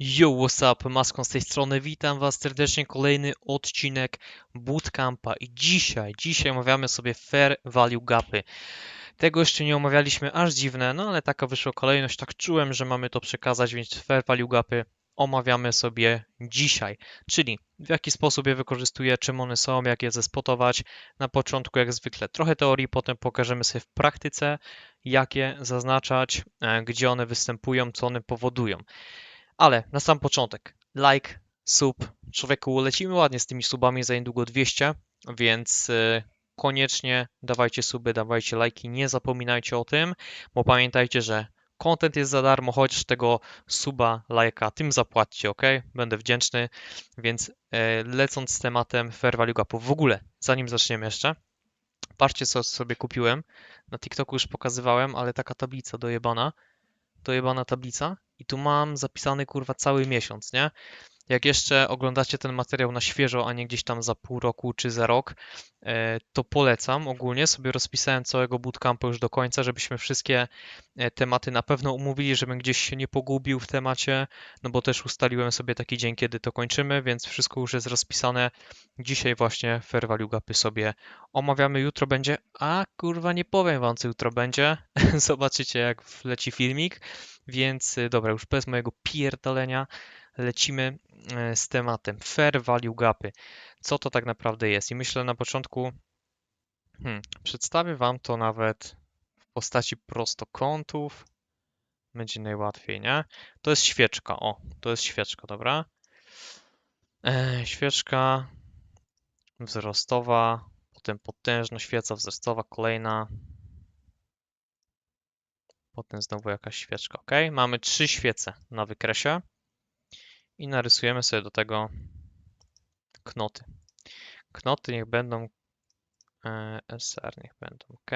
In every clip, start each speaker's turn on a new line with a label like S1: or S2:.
S1: Yo, what's up? Maską z tej strony. Witam Was serdecznie. Kolejny odcinek Bootcampa. I dzisiaj, dzisiaj omawiamy sobie Fair Value Gapy. Tego jeszcze nie omawialiśmy, aż dziwne, no ale taka wyszła kolejność. Tak czułem, że mamy to przekazać, więc Fair Value Gapy omawiamy sobie dzisiaj. Czyli w jaki sposób je wykorzystuję, czym one są, jak je zespotować. Na początku, jak zwykle, trochę teorii, potem pokażemy sobie w praktyce, jak je zaznaczać, e, gdzie one występują, co one powodują. Ale na sam początek, like, sub. Człowieku, lecimy ładnie z tymi subami za niedługo 200, więc y, koniecznie dawajcie suby, dawajcie lajki, nie zapominajcie o tym, bo pamiętajcie, że content jest za darmo, chociaż tego suba, lajka, tym zapłaćcie, ok? Będę wdzięczny, więc e, lecąc z tematem Fair Value Gapów, w ogóle, zanim zaczniemy jeszcze, patrzcie co sobie kupiłem, na TikToku już pokazywałem, ale taka tablica dojebana, dojebana tablica i tu mam zapisany kurwa cały miesiąc, nie? Jak jeszcze oglądacie ten materiał na świeżo, a nie gdzieś tam za pół roku czy za rok, e, to polecam ogólnie. Sobie rozpisałem całego bootcampu już do końca, żebyśmy wszystkie e, tematy na pewno umówili, żebym gdzieś się nie pogubił w temacie, no bo też ustaliłem sobie taki dzień, kiedy to kończymy, więc wszystko już jest rozpisane. Dzisiaj właśnie Fair Value Gapy sobie omawiamy. Jutro będzie, a kurwa nie powiem wam, co jutro będzie. Zobaczycie, jak wleci filmik. Więc y, dobra, już bez mojego pierdolenia lecimy e, z tematem Fair Value Gapy. Co to tak naprawdę jest? I myślę na początku hmm, przedstawię Wam to nawet w postaci prostokątów. Będzie najłatwiej, nie? To jest świeczka, o, to jest świeczka, dobra? E, świeczka wzrostowa, potem potężna świeca wzrostowa, kolejna, Potem znowu jakaś świeczka. OK, mamy trzy świece na wykresie i narysujemy sobie do tego knoty. Knoty niech będą e, SR, niech będą OK.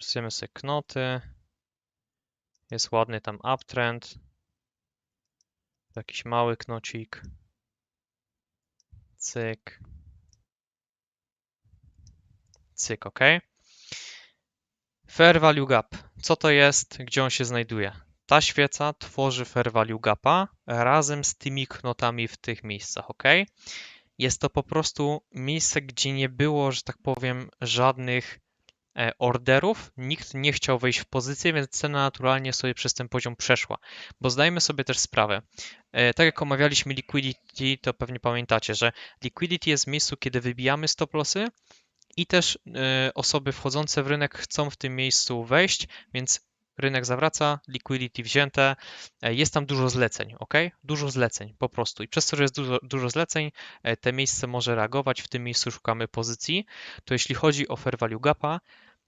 S1: Rysujemy sobie knoty. Jest ładny tam uptrend. Jakiś mały knocik. Cyk. Cyk, OK. Fair Value Gap. Co to jest? Gdzie on się znajduje? Ta świeca tworzy Fair Value Gapa razem z tymi knotami w tych miejscach, ok? Jest to po prostu miejsce, gdzie nie było, że tak powiem, żadnych e, orderów. Nikt nie chciał wejść w pozycję, więc cena naturalnie sobie przez ten poziom przeszła. Bo zdajmy sobie też sprawę. E, tak jak omawialiśmy liquidity, to pewnie pamiętacie, że liquidity jest w miejscu, kiedy wybijamy stop lossy, i też e, osoby wchodzące w rynek chcą w tym miejscu wejść, więc rynek zawraca, liquidity wzięte, e, jest tam dużo zleceń, ok? Dużo zleceń po prostu. I przez to, że jest dużo, dużo zleceń, e, te miejsce może reagować, w tym miejscu szukamy pozycji. To jeśli chodzi o fair value gapa,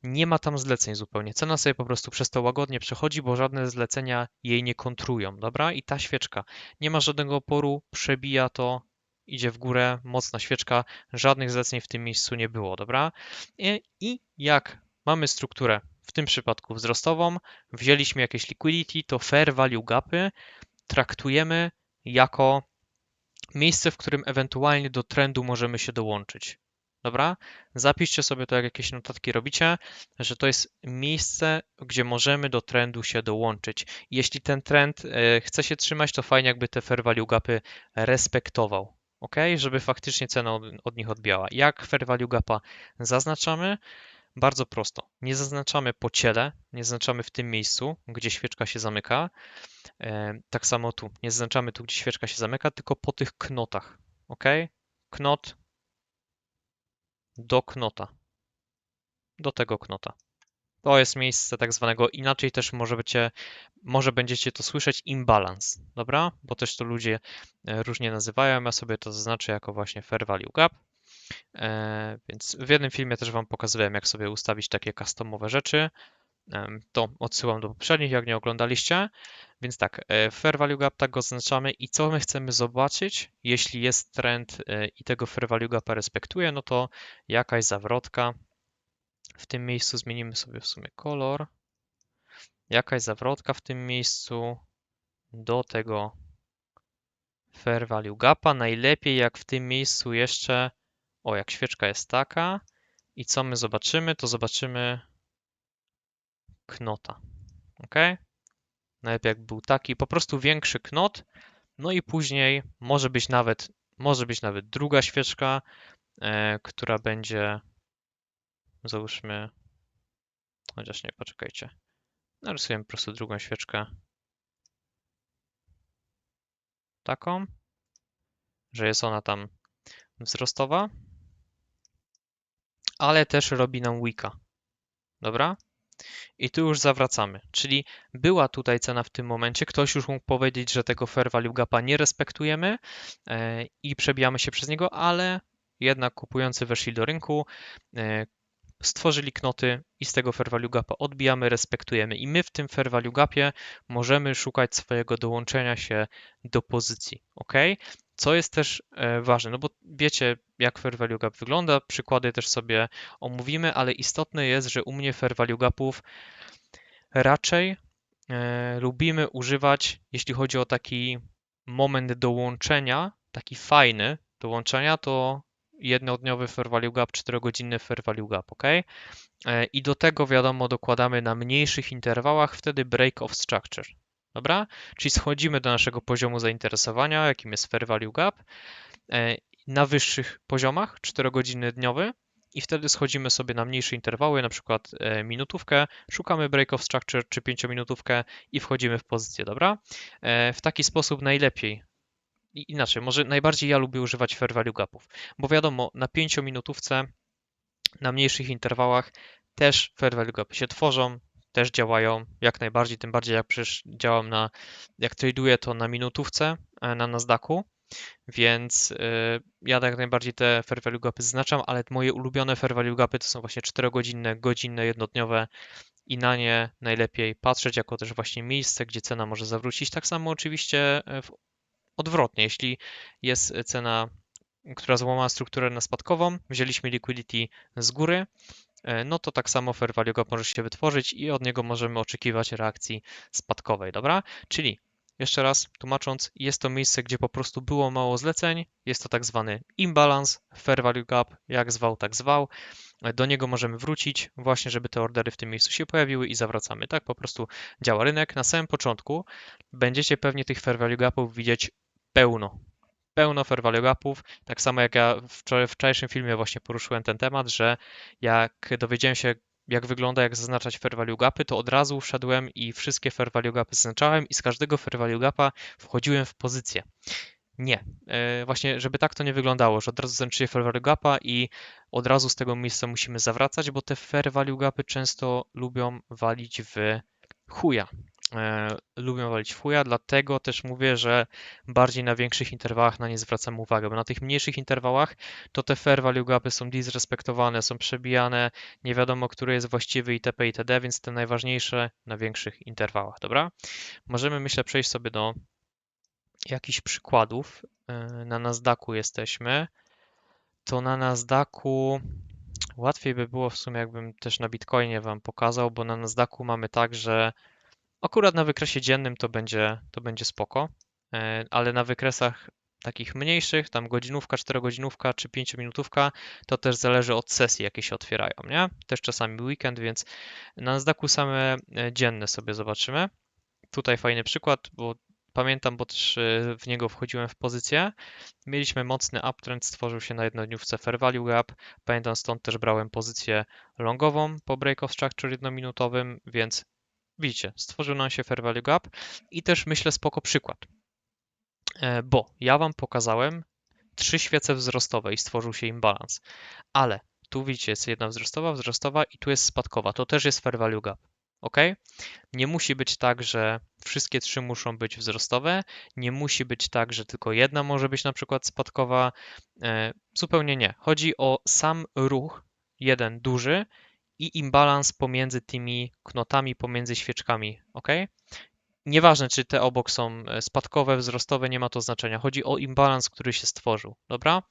S1: nie ma tam zleceń zupełnie. Cena sobie po prostu przez to łagodnie przechodzi, bo żadne zlecenia jej nie kontrują, dobra? I ta świeczka nie ma żadnego oporu, przebija to, idzie w górę, mocna świeczka, żadnych zleceń w tym miejscu nie było, dobra? I, i jak mamy strukturę, w tym przypadku wzrostową, wzięliśmy jakieś liquidity, to fair value gapy traktujemy jako miejsce, w którym ewentualnie do trendu możemy się dołączyć. Dobra? Zapiszcie sobie to, jak jakieś notatki robicie, że to jest miejsce, gdzie możemy do trendu się dołączyć. Jeśli ten trend e, chce się trzymać, to fajnie, jakby te fair value gapy respektował ok, żeby faktycznie cena od, od nich odbiała. Jak fair value gapa zaznaczamy? Bardzo prosto. Nie zaznaczamy po ciele, nie zaznaczamy w tym miejscu, gdzie świeczka się zamyka. E, tak samo tu. Nie zaznaczamy tu, gdzie świeczka się zamyka, tylko po tych knotach. ok? Knot do knota. Do tego knota. To jest miejsce tak zwanego, inaczej też może, być, może będziecie to słyszeć, imbalance, dobra? Bo też to ludzie e, różnie nazywają, ja sobie to zaznaczę jako właśnie fair value gap. E, więc w jednym filmie też Wam pokazywałem, jak sobie ustawić takie customowe rzeczy. To odsyłam do poprzednich, jak nie oglądaliście. Więc tak, e, fair value gap tak go zaznaczamy i co my chcemy zobaczyć, jeśli jest trend i tego fair value gapa respektuje, no to jakaś zawrotka w tym miejscu zmienimy sobie w sumie kolor. Jakaś zawrotka w tym miejscu do tego fair value gapa. Najlepiej jak w tym miejscu jeszcze, o jak świeczka jest taka i co my zobaczymy, to zobaczymy knota. Ok? Najlepiej jak był taki, po prostu większy knot, No i później może być nawet, może być nawet druga świeczka, e, która będzie, załóżmy, chociaż nie, poczekajcie. Narysujemy po prostu drugą świeczkę. Taką, że jest ona tam wzrostowa, ale też robi nam wicka. Dobra? I tu już zawracamy, czyli była tutaj cena w tym momencie, ktoś już mógł powiedzieć, że tego fair value gapa nie respektujemy e, i przebijamy się przez niego, ale jednak kupujący weszli do rynku, e, stworzyli knoty i z tego fair value gapa odbijamy, respektujemy. I my w tym fair value gapie możemy szukać swojego dołączenia się do pozycji, ok? Co jest też e, ważne, no bo wiecie, jak fair value gap wygląda, przykłady też sobie omówimy, ale istotne jest, że u mnie fair value gapów raczej e, lubimy używać, jeśli chodzi o taki moment dołączenia, taki fajny dołączenia, to jednodniowy fair value gap, 4-godzinny fair value gap, ok? E, I do tego wiadomo dokładamy na mniejszych interwałach wtedy break of structure. Dobra? Czyli schodzimy do naszego poziomu zainteresowania, jakim jest fair value gap, e, na wyższych poziomach, 4 godziny dniowy, i wtedy schodzimy sobie na mniejsze interwały, na przykład e, minutówkę, szukamy break of structure czy 5 minutówkę i wchodzimy w pozycję, dobra? W taki sposób najlepiej inaczej, może najbardziej ja lubię używać fair value gapów, bo wiadomo, na 5 minutówce, na mniejszych interwałach też fair value gapy się tworzą, też działają jak najbardziej, tym bardziej jak przecież działam na, jak traduję to na minutówce e, na Nasdaqu, więc yy, ja jak najbardziej te fair value gapy zaznaczam, ale moje ulubione fair value gapy to są właśnie 4-godzinne, godzinne, jednodniowe i na nie najlepiej patrzeć jako też właśnie miejsce, gdzie cena może zawrócić. Tak samo oczywiście w odwrotnie, jeśli jest cena, która złamała strukturę na spadkową, wzięliśmy liquidity z góry, e, no to tak samo fair value gap może się wytworzyć i od niego możemy oczekiwać reakcji spadkowej, dobra? Czyli jeszcze raz tłumacząc, jest to miejsce, gdzie po prostu było mało zleceń, jest to tak zwany imbalance, fair value gap, jak zwał, tak zwał. Do niego możemy wrócić, właśnie żeby te ordery w tym miejscu się pojawiły i zawracamy. Tak po prostu działa rynek. Na samym początku będziecie pewnie tych fair value gapów widzieć pełno. Pełno fair value gapów. Tak samo jak ja w wczorajszym filmie właśnie poruszyłem ten temat, że jak dowiedziałem się, jak wygląda, jak zaznaczać fair value gapy, to od razu wszedłem i wszystkie fair value gapy zaznaczałem i z każdego fair value gapa wchodziłem w pozycję. Nie. E, właśnie, żeby tak to nie wyglądało, że od razu zaznaczycie fair value gapa i od razu z tego miejsca musimy zawracać, bo te fair value gapy często lubią walić w chuja lubią walić w chuja, dlatego też mówię, że bardziej na większych interwałach na nie zwracam uwagę, bo na tych mniejszych interwałach to te fair value gapy są disrespektowane, są przebijane, nie wiadomo, który jest właściwy itp. itd., więc te najważniejsze na większych interwałach, dobra? Możemy, myślę, przejść sobie do jakichś przykładów. E, na Nasdaqu jesteśmy. To na Nasdaqu łatwiej by było w sumie, jakbym też na Bitcoinie Wam pokazał, bo na Nasdaqu mamy tak, że Akurat na wykresie dziennym to będzie, to będzie spoko, e, ale na wykresach takich mniejszych, tam godzinówka, czterogodzinówka czy pięciominutówka, to też zależy od sesji, jakie się otwierają, nie? Też czasami weekend, więc na Nasdaqu same e, dzienne sobie zobaczymy. Tutaj fajny przykład, bo pamiętam, bo też e, w niego wchodziłem w pozycję. Mieliśmy mocny uptrend, stworzył się na jednodniówce Fair Value Gap. Pamiętam, stąd też brałem pozycję longową po break of structure jednominutowym, więc Widzicie, stworzył nam się Fair Value Gap i też myślę spoko przykład, e, bo ja Wam pokazałem trzy świece wzrostowe i stworzył się im balans, ale tu widzicie jest jedna wzrostowa, wzrostowa i tu jest spadkowa, to też jest Fair Value Gap. Ok? Nie musi być tak, że wszystkie trzy muszą być wzrostowe, nie musi być tak, że tylko jedna może być na przykład spadkowa. E, zupełnie nie. Chodzi o sam ruch, jeden duży i imbalans pomiędzy tymi knotami, pomiędzy świeczkami, ok? Nieważne, czy te obok są e, spadkowe, wzrostowe, nie ma to znaczenia. Chodzi o imbalans, który się stworzył, dobra?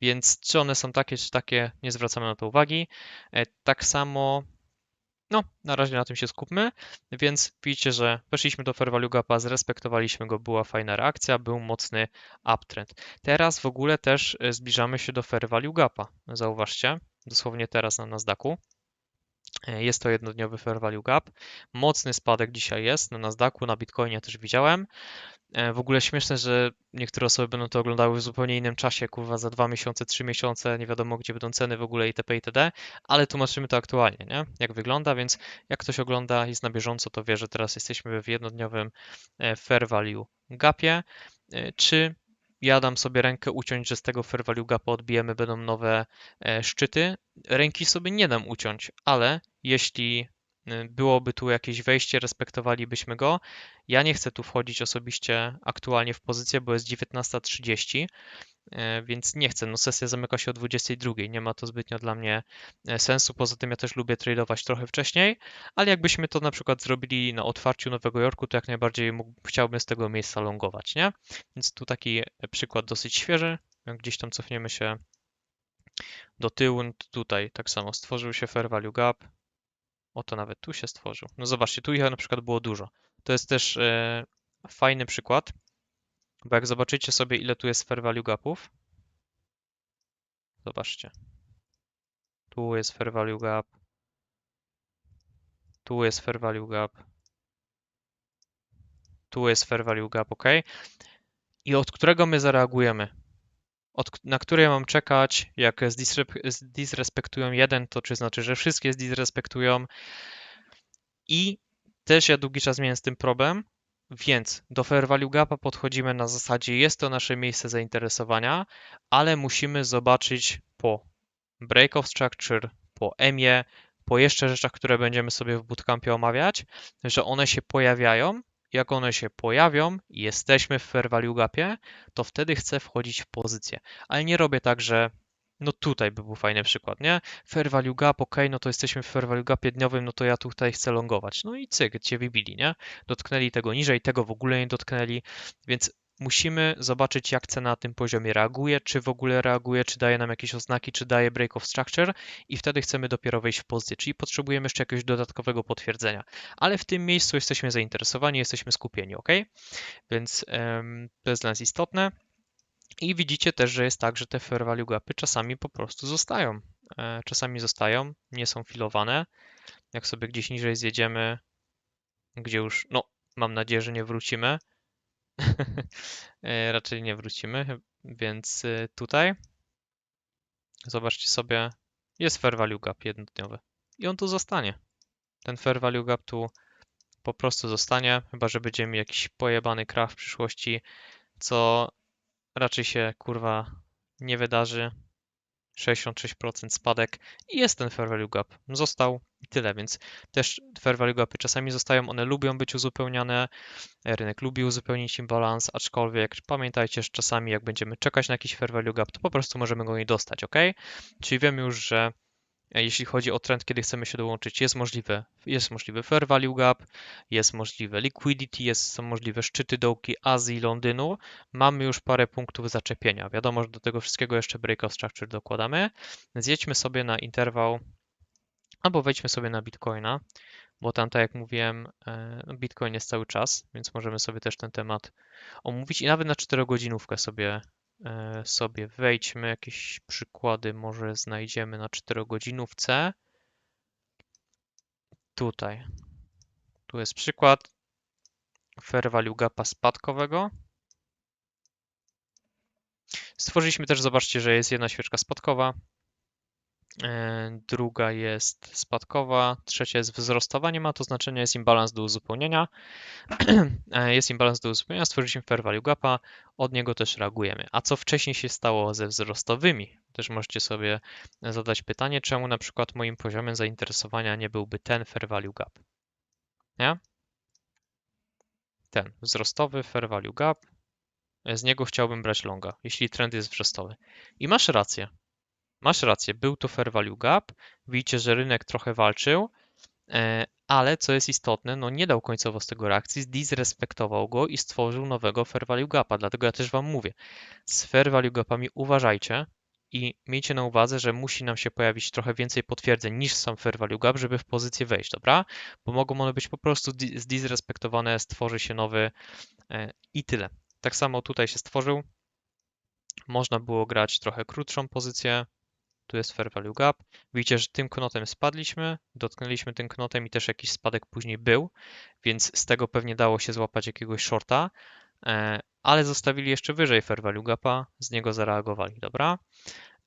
S1: Więc czy one są takie, czy takie, nie zwracamy na to uwagi. E, tak samo, no, na razie na tym się skupmy, więc widzicie, że weszliśmy do Fair Value Gapa, zrespektowaliśmy go, była fajna reakcja, był mocny uptrend. Teraz w ogóle też e, zbliżamy się do Fair Value Gapa, zauważcie, dosłownie teraz na Nasdaqu. E, Jest to jednodniowy fair value gap. Mocny spadek dzisiaj jest na Nasdaqu, na Bitcoinie też widziałem. E, W ogóle śmieszne, że niektóre osoby będą to oglądały w zupełnie innym czasie, kurwa za dwa miesiące, trzy miesiące, nie wiadomo gdzie będą ceny w ogóle itp. itd. Ale tłumaczymy to aktualnie, nie? Jak wygląda, więc jak ktoś ogląda, jest na bieżąco, to wie, że teraz jesteśmy w jednodniowym e, fair value gapie. Czy ja dam sobie rękę uciąć, że z tego fair value gapa odbijemy, będą nowe szczyty? Ręki sobie nie dam uciąć, ale jeśli y, byłoby tu jakieś wejście, respektowalibyśmy go. Ja nie chcę tu wchodzić osobiście aktualnie w pozycję, bo jest 19.30, e, więc nie chcę. No sesja zamyka się o 22.00, nie ma to zbytnio dla mnie e, sensu. Poza tym ja też lubię tradować trochę wcześniej, ale jakbyśmy to na przykład zrobili na otwarciu Nowego Jorku, to jak najbardziej mógł, chciałbym z tego miejsca longować, nie? Więc tu taki e, przykład dosyć świeży. Gdzieś tam cofniemy się do tyłu, tutaj tak samo stworzył się fair value gap. Oto nawet tu się stworzył. No zobaczcie, tu ich na przykład było dużo. To jest też e, fajny przykład, bo jak zobaczycie sobie, ile tu jest fair value gapów, zobaczcie. Tu jest fair value gap, tu jest fair value gap, tu jest fair value gap, ok? I od którego my zareagujemy? Od, na które mam czekać, jak zdisrespektują jeden, to czy znaczy, że wszystkie zdisrespektują, I też ja długi czas miałem z tym problem, więc do Fair Value Gapa podchodzimy na zasadzie jest to nasze miejsce zainteresowania, ale musimy zobaczyć po Break of Structure, po EMie, po jeszcze rzeczach, które będziemy sobie w bootcampie omawiać, że one się pojawiają. Jak one się pojawią i jesteśmy w Fair Value Gapie, to wtedy chcę wchodzić w pozycję. Ale nie robię tak, że no tutaj by był fajny przykład, nie? Fair value gap, ok, no to jesteśmy w fair value gapie dniowym, no to ja tutaj chcę longować. No i cyk, cię wybili, nie? Dotknęli tego niżej, tego w ogóle nie dotknęli, więc musimy zobaczyć, jak cena na tym poziomie reaguje, czy w ogóle reaguje, czy daje nam jakieś oznaki, czy daje break of structure i wtedy chcemy dopiero wejść w pozycję, czyli potrzebujemy jeszcze jakiegoś dodatkowego potwierdzenia. Ale w tym miejscu jesteśmy zainteresowani, jesteśmy skupieni, ok? Więc em, to jest dla nas istotne. I widzicie też, że jest tak, że te fair value gapy czasami po prostu zostają. E, Czasami zostają, nie są filowane. Jak sobie gdzieś niżej zjedziemy, gdzie już, no, mam nadzieję, że nie wrócimy. E, Raczej nie wrócimy, więc e, tutaj zobaczcie sobie, jest fair value gap jednodniowy i on tu zostanie. Ten fair value gap tu po prostu zostanie, chyba że będziemy mieli jakiś pojebany krach w przyszłości, co raczej się kurwa nie wydarzy. 66% spadek i jest ten fair value gap. Został i tyle, więc też fair value gapy czasami zostają, one lubią być uzupełniane, rynek lubi uzupełnić im balans, aczkolwiek pamiętajcie, że czasami jak będziemy czekać na jakiś fair value gap, to po prostu możemy go nie dostać, ok? Czyli wiemy już, że e, jeśli chodzi o trend, kiedy chcemy się dołączyć, jest możliwe, jest możliwy fair value gap, jest możliwe liquidity, jest, są możliwe szczyty dołki Azji, Londynu. Mamy już parę punktów zaczepienia. Wiadomo, że do tego wszystkiego jeszcze breakout structure dokładamy. Zjedźmy sobie na interwał albo wejdźmy sobie na Bitcoina, bo tam, tak jak mówiłem, e, Bitcoin jest cały czas, więc możemy sobie też ten temat omówić i nawet na 4 godzinówkę sobie e, sobie wejdźmy, jakieś przykłady może znajdziemy na 4 godzinówce. Tutaj. Tu jest przykład fair value gapa spadkowego. Stworzyliśmy też, zobaczcie, że jest jedna świeczka spadkowa, druga jest spadkowa, trzecia jest wzrostowa, nie ma to znaczenia, jest imbalans do uzupełnienia. E, Jest imbalans do uzupełnienia, stworzyliśmy fair value gapa, od niego też reagujemy. A co wcześniej się stało ze wzrostowymi? Też możecie sobie zadać pytanie, czemu na przykład moim poziomem zainteresowania nie byłby ten fair value gap. Nie? Ten wzrostowy fair value gap, z niego chciałbym brać longa, jeśli trend jest wzrostowy. I masz rację. Masz rację, był to fair value gap. Widzicie, że rynek trochę walczył, e, ale co jest istotne, no nie dał końcowo z tego reakcji, zdisrespektował go i stworzył nowego fair value gapa. Dlatego ja też Wam mówię, z fair value gapami uważajcie i miejcie na uwadze, że musi nam się pojawić trochę więcej potwierdzeń niż sam fair value gap, żeby w pozycję wejść, dobra? Bo mogą one być po prostu di- zdisrespektowane, stworzy się nowy e, i tyle. Tak samo tutaj się stworzył. Można było grać trochę krótszą pozycję. Tu jest fair value gap. Widzicie, że tym knotem spadliśmy, dotknęliśmy tym knotem i też jakiś spadek później był, więc z tego pewnie dało się złapać jakiegoś shorta, e, ale zostawili jeszcze wyżej fair value gapa, z niego zareagowali, dobra?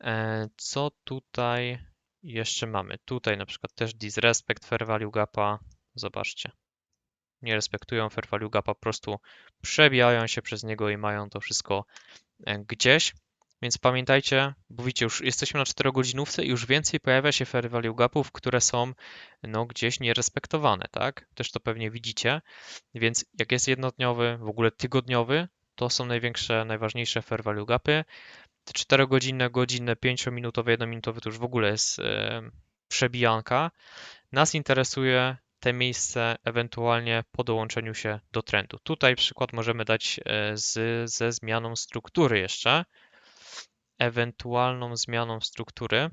S1: E, Co tutaj jeszcze mamy? Tutaj na przykład też disrespect fair value gapa, zobaczcie. Nie respektują fair value gapa, po prostu przebijają się przez niego i mają to wszystko e, gdzieś. Więc pamiętajcie, bo widzicie, już jesteśmy na 4 godzinówce i już więcej pojawia się fair value gapów, które są no, gdzieś nierespektowane, tak? Też to pewnie widzicie. Więc jak jest jednodniowy, w ogóle tygodniowy, to są największe, najważniejsze fair value gapy. Te 4 godzinne, godzinne, 5-minutowe, 1-minutowe to już w ogóle jest e, przebijanka. Nas interesuje te miejsce ewentualnie po dołączeniu się do trendu. Tutaj przykład możemy dać e, z, ze zmianą struktury jeszcze ewentualną zmianą struktury.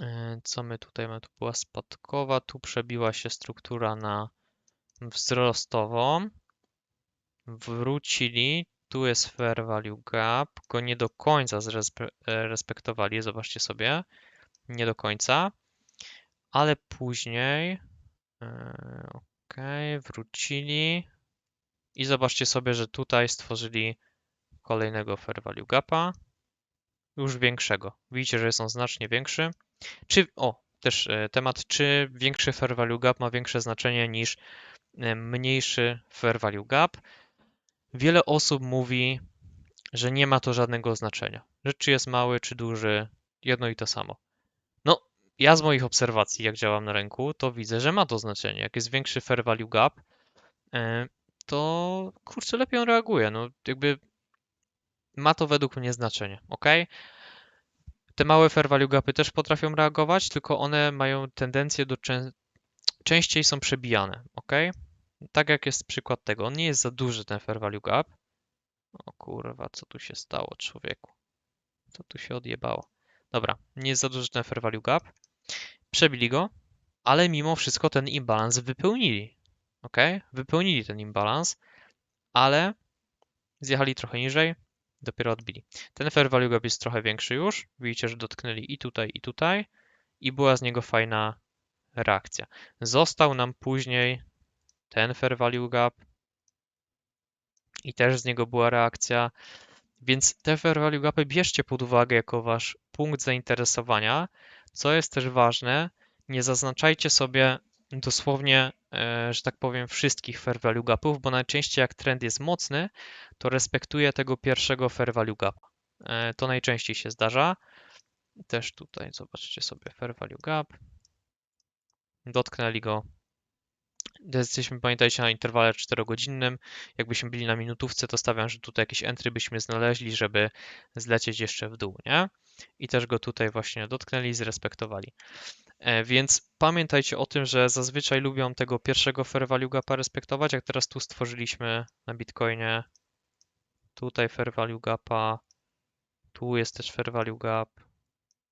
S1: E, Co my tutaj mamy? Tu była spadkowa, tu przebiła się struktura na wzrostową. Wrócili, tu jest fair value gap, go nie do końca zrespektowali, zobaczcie sobie, nie do końca, ale później, e, ok, wrócili i zobaczcie sobie, że tutaj stworzyli kolejnego fair value gapa już większego. Widzicie, że jest on znacznie większy. Czy, o, też e, temat, czy większy fair value gap ma większe znaczenie niż e, mniejszy fair value gap? Wiele osób mówi, że nie ma to żadnego znaczenia. Że czy jest mały, czy duży, jedno i to samo. No, ja z moich obserwacji, jak działam na rynku, to widzę, że ma to znaczenie. Jak jest większy fair value gap, e, to kurczę, lepiej on reaguje. No, jakby ma to według mnie znaczenie, ok? Te małe fair value gapy też potrafią reagować, tylko one mają tendencję do czę częściej są przebijane, ok? Tak jak jest przykład tego, on nie jest za duży ten fair value gap. O kurwa, co tu się stało, człowieku? Co tu się odjebało? Dobra, nie jest za duży ten fair value gap. Przebili go, ale mimo wszystko ten imbalans wypełnili, ok? Wypełnili ten imbalans, ale zjechali trochę niżej, dopiero odbili. Ten fair value gap jest trochę większy już. Widzicie, że dotknęli i tutaj, i tutaj i była z niego fajna reakcja. Został nam później ten fair value gap i też z niego była reakcja. Więc te fair value gapy bierzcie pod uwagę jako wasz punkt zainteresowania. Co jest też ważne, nie zaznaczajcie sobie dosłownie, e, że tak powiem, wszystkich fair value gapów, bo najczęściej jak trend jest mocny, to respektuje tego pierwszego fair value gapa. E, to najczęściej się zdarza. Też tutaj zobaczcie sobie fair value gap. Dotknęli go. Jesteśmy, pamiętajcie, na interwale 4-godzinnym. Jakbyśmy byli na minutówce, to stawiam, że tutaj jakieś entry byśmy znaleźli, żeby zlecieć jeszcze w dół, nie? I też go tutaj właśnie dotknęli i zrespektowali. E, Więc pamiętajcie o tym, że zazwyczaj lubią tego pierwszego fair value gapa respektować, jak teraz tu stworzyliśmy na Bitcoinie. Tutaj fair value gapa, tu jest też fair value gap.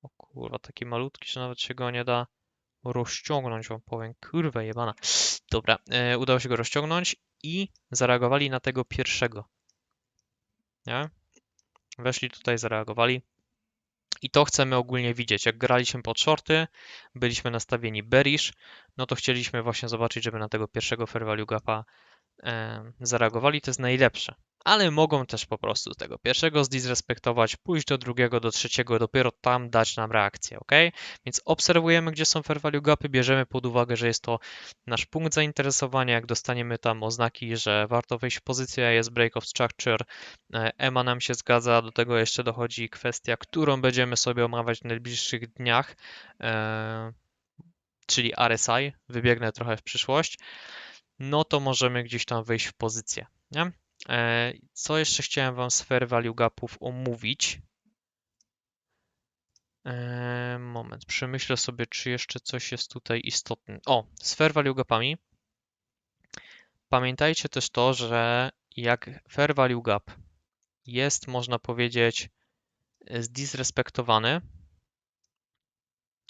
S1: O kurwa, taki malutki, że nawet się go nie da rozciągnąć, wam powiem. Kurwa jebana. Dobra, e, udało się go rozciągnąć i zareagowali na tego pierwszego. Nie? Weszli tutaj, zareagowali. I to chcemy ogólnie widzieć. Jak graliśmy pod shorty, byliśmy nastawieni bearish, no to chcieliśmy właśnie zobaczyć, żeby na tego pierwszego fair value gapa e, zareagowali. To jest najlepsze. Ale mogą też po prostu tego pierwszego zdisrespektować, pójść do drugiego, do trzeciego, dopiero tam dać nam reakcję, ok? Więc obserwujemy, gdzie są fair value gapy, bierzemy pod uwagę, że jest to nasz punkt zainteresowania. Jak dostaniemy tam oznaki, że warto wejść w pozycję, jest break of structure, e, EMA nam się zgadza, do tego jeszcze dochodzi kwestia, którą będziemy sobie omawiać w najbliższych dniach, e, czyli RSI, wybiegnę trochę w przyszłość, no to możemy gdzieś tam wejść w pozycję, nie? E, Co jeszcze chciałem Wam z fair value gapów omówić? E, Moment, przemyślę sobie, czy jeszcze coś jest tutaj istotne. O, z fair value gapami. Pamiętajcie też to, że jak fair value gap jest, można powiedzieć, zdisrespektowany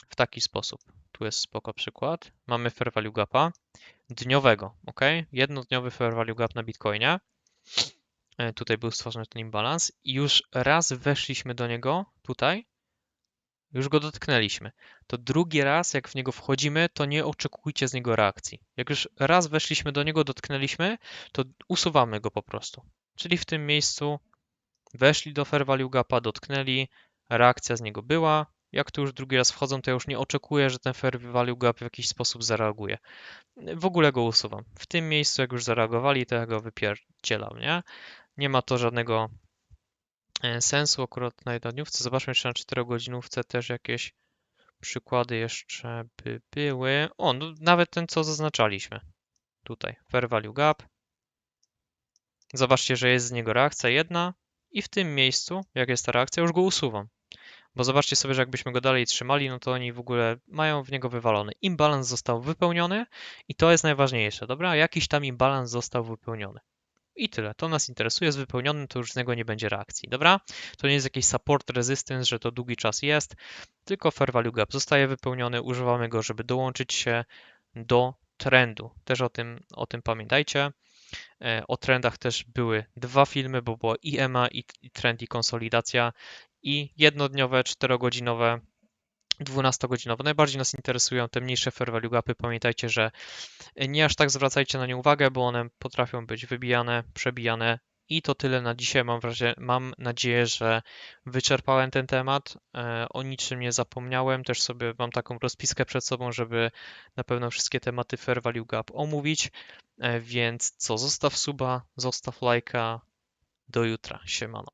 S1: w taki sposób. Tu jest spoko przykład. Mamy fair value gapa dniowego, ok? Jednodniowy fair value gap na Bitcoinie. E, Tutaj był stworzony ten imbalans i już raz weszliśmy do niego, tutaj, już go dotknęliśmy, to drugi raz, jak w niego wchodzimy, to nie oczekujcie z niego reakcji. Jak już raz weszliśmy do niego, dotknęliśmy, to usuwamy go po prostu. Czyli w tym miejscu weszli do Fair Value Gapa, dotknęli, reakcja z niego była. Jak tu już drugi raz wchodzą, to ja już nie oczekuję, że ten Fair Value Gap w jakiś sposób zareaguje. W ogóle go usuwam. W tym miejscu, jak już zareagowali, to ja go wypierdzielam, nie? Nie ma to żadnego e, sensu akurat na jednodniówce. Zobaczmy, czy na 4 godzinówce też jakieś przykłady jeszcze by były. O, no, nawet ten, co zaznaczaliśmy. Tutaj, Fair Value Gap. Zobaczcie, że jest z niego reakcja jedna i w tym miejscu, jak jest ta reakcja, już go usuwam. Bo zobaczcie sobie, że jakbyśmy go dalej trzymali, no to oni w ogóle mają w niego wywalony. Imbalans został wypełniony i to jest najważniejsze, dobra? Jakiś tam imbalans został wypełniony. I tyle. To nas interesuje. Z wypełnionym to już z niego nie będzie reakcji, dobra? To nie jest jakiś support resistance, że to długi czas jest, tylko fair value gap zostaje wypełniony. Używamy go, żeby dołączyć się do trendu. Też o tym, o tym pamiętajcie. E, O trendach też były dwa filmy, bo było i EMA, i, i trend, i konsolidacja, i jednodniowe, czterogodzinowe, 12-godzinowe. Najbardziej nas interesują te mniejsze fair value gapy. Pamiętajcie, że nie aż tak zwracajcie na nie uwagę, bo one potrafią być wybijane, przebijane. I to tyle na dzisiaj. Mam, mam nadzieję, że wyczerpałem ten temat. E, O niczym nie zapomniałem. Też sobie mam taką rozpiskę przed sobą, żeby na pewno wszystkie tematy Fair Value Gap omówić. E, Więc co, zostaw suba, zostaw lajka. Do jutra. Siemano.